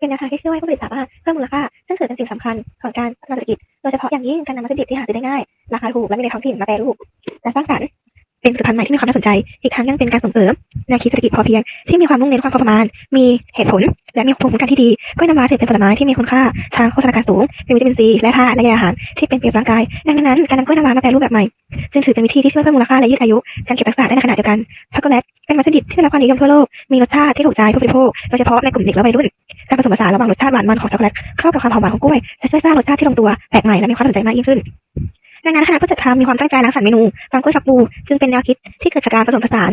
ป็นแนวทางที่ช่วยให้ผู้ผลิตสามารถเพิ่มมูลค่า ซึ่งถือเป็นสิ่งสำคัญของการพัฒนาเศรษฐกิจ โดยเฉพาะอย่างยิ่งการนำวัตถุดิบที่หาซื้อได้ง่าย ราคาถูกและมีในท้องถิ่นมาแปรรูปและสร้างสรรค์เป็นผลิตภัณฑ์ใหม่ที่มีความน่าสนใจ อีกทั้งยังเป็นการส่งเสริมแนวคิดเศรษฐกิจพอเพียง ที่มีความมุ่งเน้นความพอประมาณ มีเหตุผล และมีภูมิคุ้มกันที่ดีกล้วยน้ำว้าถือเป็นผลไม้ที่มีคุณค่าทางโภชนาการสูง มีวิตามินซีและธาตุและใยอาหารที่เป็นประโยชน์ร่างกาย ดังนั้นการนำกล้วยน้ำว้ามาแปรรูปแบบใหม่ จึงถือเป็นวิธีที่ช่วยเพิ่มมูลค่าและยืดอายุ การเก็บรักษาได้ในขณะเดียวกัน ช็อกโกแลตเป็นวัตถุดิบที่ได้รับความนิยมทั่วโลก มีรสชาติที่ถูกใจผู้บริโภค โดยเฉพาะในกลุ่มเด็กและวัยรุ่น ผสมผสานระหว่างรสชาติหวานมันของช็อกโกแลตเข้ากับความหอมหวานของกล้วยจะช่วยสร้างรสชาติที่ลงตัวแปลกใหม่และมีความสนใจมากยิ่งขึ้นดังนั้นคณะผู้จัดทำมีความตั้งใจรังสรรค์เมนูฟางกล้วยช็อกบูจึงเป็นแนวคิดที่เกิดจากการผสมผสาน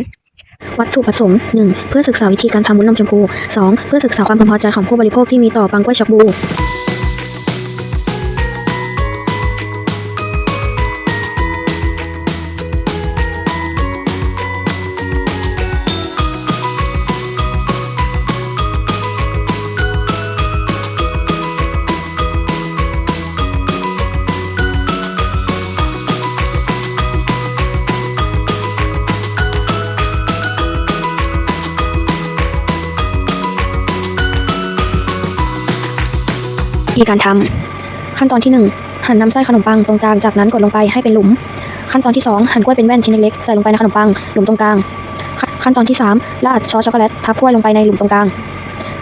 วัตถุประสงค์ 1. เพื่อศึกษาวิธีการทำวุ้นนมชมพู 2. เพื่อศึกษาความพึงพอใจของผู้บริโภคที่มีต่อปังกล้วยช็อกบู ธีการทำขั้นตอนที่ 1 หั่นน้ำไส้ขนมปังตรงกลางจากนั้นกดลงไปให้เป็นหลุม ขั้นตอนที่ 2 หั่นกล้วยเป็นแว่นชิ้นเล็กๆใส่ลงไปในขนมปังหลุมตรงกลาง ขั้นตอนที่ 3 ราดซอสช็อกโกแลตทับกล้วยลงไปในหลุมตรงกลาง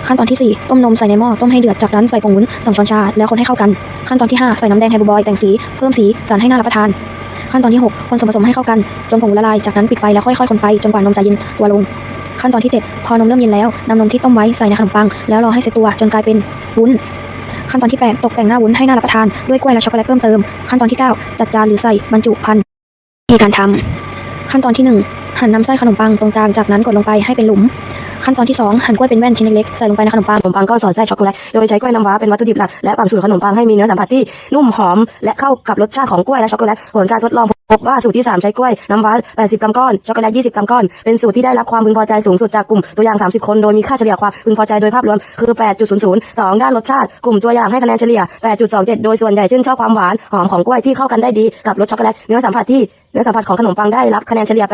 ขั้นตอนที่ 4 ต้มนมใส่ในหม้อต้มให้เดือดจากนั้นใส่ผงวุ้น2ช้อนชาแล้วคนให้เข้ากัน ขั้นตอนที่ 5 ใส่น้ำแดงไฮบูบอยแต่งสีเพิ่มสีสารให้น่ารับประทาน ขั้นตอนที่ 6 คนส่วนผสมให้เข้ากันจนผงละลายจากนั้นปิดไฟแล้วค่อยๆคนไปจนกว่านมจะเย็นตัวลงขั้นตอนที่ 7 พอนมเริ่มเย็นแล้วนำนมที่ต้มไว้ใส่ในขนมปัง แล้วรอให้เซตตัวจนกลายเป็นวุ้น ขั้นตอนที่ 8 ตกแต่งหน้าวุ้นให้น่ารับประทานด้วยกล้วยและช็อกโกแลตเพิ่มเติม ขั้นตอนที่ 9 จัดจานหรือใส่บรรจุภัณฑ์วิธีการทำขั้นตอนที่ 1 หั่นนำไส้ขนมปังตรงกลางจากนั้นกดลงไปให้เป็นหลุม ขั้นตอนที่ 2 หั่นกล้วยเป็นแว่นชิ้นเล็กๆใส่ลงไปในขนมปังขนมปังก็สอดไส้ช็อกโกแลตโดยใช้กล้วยน้ำว้าเป็นวัตถุดิบหลักและปรับสูตรขนมปังให้มีเนื้อสัมผัสที่นุ่มหอมและเข้ากับรสชาติของกล้วยและช็อกโกแลตผลการทดลองพบว่าสูตรที่ 3 ใช้กล้วยน้ำว้า 80 กรัมก้อน ช็อกโกแลต 20 กรัมก้อน เป็นสูตรที่ได้รับความพึงพอใจสูงสุดจากกลุ่มตัวอย่าง 30 คน โดยมีค่าเฉลี่ยความพึงพอใจโดยภาพรวมคือ 8.00 2 ด้านรสชาติ กลุ่มตัวอย่างให้คะแนนเฉลี่ย 8.27 โดยส่วนใหญ่ชื่นชอบความหวาน หอมของกล้วยที่เข้ากันได้ดีกับรสช็อกโกแลต เนื้อสัมผัสที่เนื้อสัมผัสของขนมปังได้รับคะแนนเฉลี่ย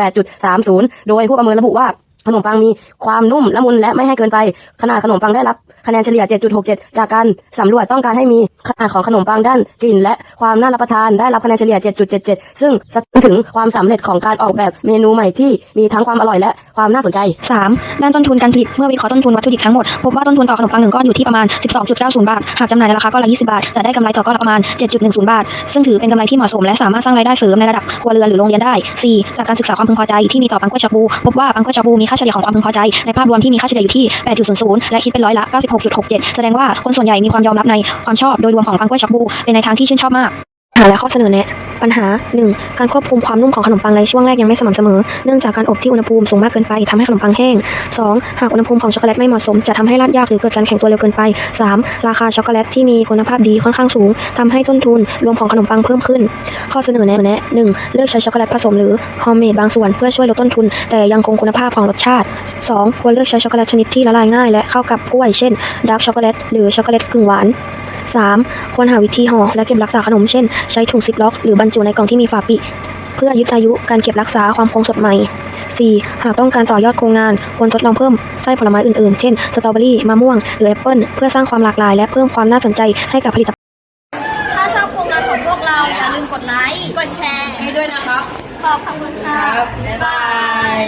8.30 โดยผู้ประเมินระบุว่า ขนมปังมีความนุ่มละมุนและไม่ให้เกินไป ขนาดขนมปังได้รับคะแนนเฉลี่ย 7.67 จากการสำรวจต้องการให้มีขนาดของขนมปังด้านกลิ่นและความน่ารับประทานได้รับคะแนนเฉลี่ย 7.77 ซึ่งสะท้อนถึงความสำเร็จของการออกแบบเมนูใหม่ที่มีทั้งความอร่อยและความน่าสนใจ 3. ด้านต้นทุนการผลิตเมื่อวิเคราะห์ต้นทุนวัตถุดิบทั้งหมด พบว่าต้นทุนต่อขนมปังหนึ่งก้อนอยู่ที่ประมาณ 12.90 บาท หากจำหน่ายในราคาก้อนละ 20 บาท จะได้กำไรต่อก้อนละประมาณ 7.10 บาท ซึ่งถือเป็นกำไรที่เหมาะสมและสามารถสร้างรายได้เสริมในระดับครัวเรือนหรือโรงเรียนได้ 4. จากการศึกษาความพึงพอใจที่มีต่อปังกล้วยช็อกบูพบว่าปังกล้วยช็อกบูมีค่าเฉลี่ยของความพึงพอใจในภาพรวมที่มีค่าเฉลี่ยอยู่ที่ 8.00 และคิดเป็นร้อยละ 96.67 แสดงว่าคนส่วนใหญ่มีความยอมรับในความชอบโดยรวมของฟังกล้วยช็อกบูเป็นในทางที่ชื่นชอบมากหาและข้อเสนอแนะ ปัญหา 1. การควบคุมความนุ่มของขนมปังในช่วงแรกยังไม่สม่ำเสมอ เนื่องจากการอบที่อุณหภูมิสูงมากเกินไปทำให้ขนมปังแห้ง 2. หากอุณหภูมิของช็อกโกแลตไม่เหมาะสม จะทำให้ราดยากหรือเกิดการแข็งตัวเร็วเกินไป 3. ราคาช็อกโกแลตที่มีคุณภาพดีค่อนข้างสูงทำให้ต้นทุนรวมของขนมปังเพิ่มขึ้น ข้อเสนอแนะแนะ 1. เลือกใช้ช็อกโกแลตผสมหรือโฮมเมดบางส่วนเพื่อช่วยลดต้นทุน แต่ยังคงคุณภาพของรสชาติ 2. ควรเลือกใช้ช็อกโกแลตชนิดที่ละลายง่ายและเข้ากับกล้วยเช่นดาร์กช็อกโกแลตหรือช็อกโกแลตกึ่งหวาน 3. ควรหาวิธีห่อและเก็บรักษาขนมเช่น ใช้ถุงซิปล็อก หรือบรรจุในกล่องที่มีฝาปิดเพื่อยึดอายุการเก็บรักษาความคงสดใหม่ 4. หากต้องการต่อยอดโครงงาน ควรทดลองเพิ่มไส้ผลไม้อื่นๆ เช่น สตรอเบอรี่ มะม่วง หรือแอปเปิลเพื่อสร้างความหลากหลาย และเพิ่มความน่าสนใจให้กับผลิตภัณฑ์ ถ้าชอบโครงงานของพวกเราอย่าลืมกดไลค์ กดแชร์ให้ด้วยนะครับ ขอบคุณค่ะบ๊ายบาย